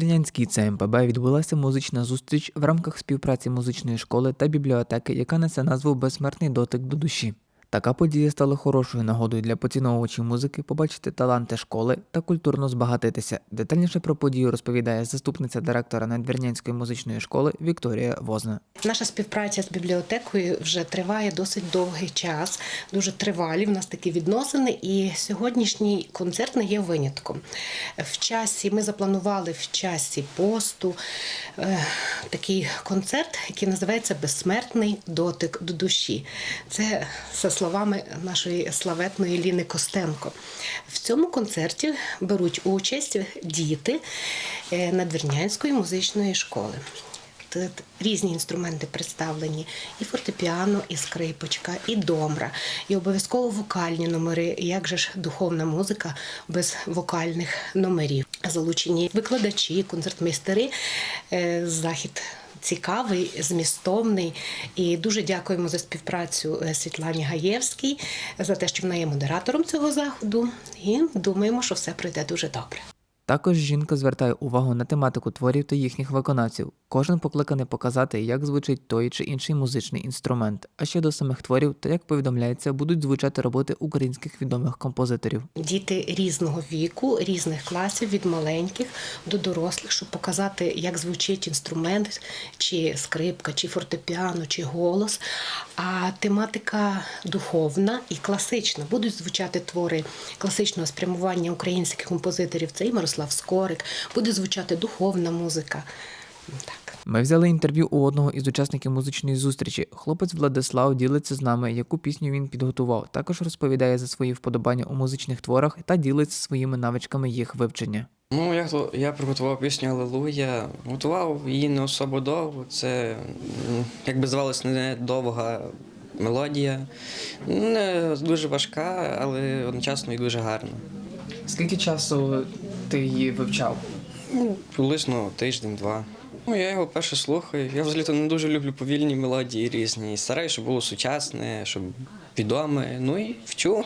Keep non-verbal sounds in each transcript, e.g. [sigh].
надвірнянській ЦМПБ відбулася музична зустріч в рамках співпраці музичної школи та бібліотеки, яка несе назву Безсмертний дотик до душі. Така подія стала хорошою нагодою для поціновувачів музики побачити таланти школи та культурно збагатитися. Детальніше про подію розповідає заступниця директора Надвірнянської музичної школи Вікторія Возна. Наша співпраця з бібліотекою вже триває досить довгий час, дуже тривалі. В нас такі відносини, і сьогоднішній концерт не є винятком. В часі ми запланували в часі посту е, такий концерт, який називається Безсмертний дотик до душі. Це словами нашої славетної Ліни Костенко. В цьому концерті беруть участь діти е, Надвірнянської музичної школи. Тут різні інструменти представлені: і фортепіано, і скрипочка, і домра, і обов'язково вокальні номери. Як же ж духовна музика без вокальних номерів? Залучені викладачі, концертмейстери. Е, Захід цікавий, змістовний. І дуже дякуємо за співпрацю е, Світлані Гаєвській за те, що вона є модератором цього заходу. І думаємо, що все пройде дуже добре. Також жінка звертає увагу на тематику творів та їхніх виконавців. Кожен покликаний показати, як звучить той чи інший музичний інструмент. А щодо самих творів, то як повідомляється, будуть звучати роботи українських відомих композиторів. Діти різного віку, різних класів, від маленьких до дорослих, щоб показати, як звучить інструмент, чи скрипка, чи фортепіано, чи голос. А тематика духовна і класична. Будуть звучати твори класичного спрямування українських композиторів. Це і Мирослав Скорик, буде звучати духовна музика. Так. Ми взяли інтерв'ю у одного із учасників музичної зустрічі. Хлопець Владислав ділиться з нами, яку пісню він підготував. Також розповідає за свої вподобання у музичних творах та ділиться своїми навичками їх вивчення. Ну, я, я приготував пісню Алелуя. Готував її не особо довго. Це, як би здавалось, не довга мелодія. Не дуже важка, але одночасно і дуже гарна. Скільки часу ти її вивчав? Ну, приблизно тиждень-два. Ну, я його перше слухаю. Я взагалі не дуже люблю повільні мелодії різні. Стараюсь, щоб було сучасне, щоб відоме. Ну і вчу.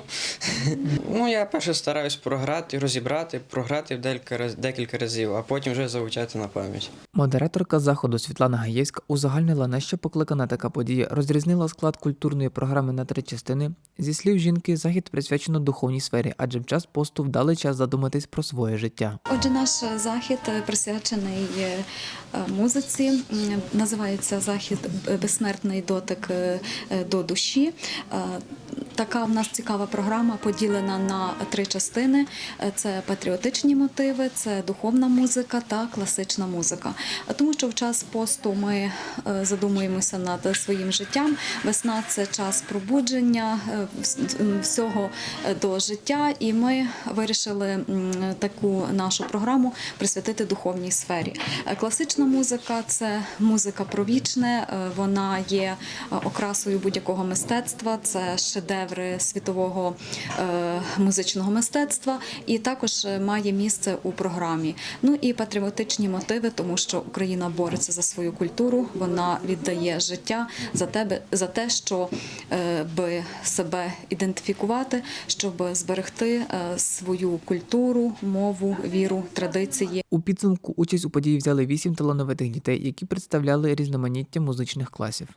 [laughs] ну, я перше стараюсь програти, розібрати, програти в декілька, раз- разів, а потім вже завчати на пам'ять. Модераторка заходу Світлана Гаєвська узагальнила, на що покликана така подія, розрізнила склад культурної програми на три частини. Зі слів жінки, захід присвячено духовній сфері, адже в час посту вдалий час задуматись про своє життя. Отже, наш захід е, присвячений е, музиці. Називається захід Безсмертний дотик е, е, до душі. Така в нас цікава програма поділена на три частини: Е, це патріотичні мотиви, це духовна музика та класична музика. Тому що в час посту ми е, задумуємося над своїм життям. Весна це час пробудження е, всього до життя, і ми вирішили таку нашу програму присвятити духовній сфері. Класична музика це музика про вічне, е, вона є окрасою будь-якого мистецтва, це шедеври світового е, музичного мистецтва, і також е, має місце у програмі. Ну і патріотичні мотиви, тому що Україна бореться за свою культуру, вона віддає життя за тебе за те, що е, би себе ідентифікувати, щоб зберегти свою культуру, мову, віру, традиції. У підсумку участь у події взяли вісім талановитих дітей, які представляли різноманіття музичних класів.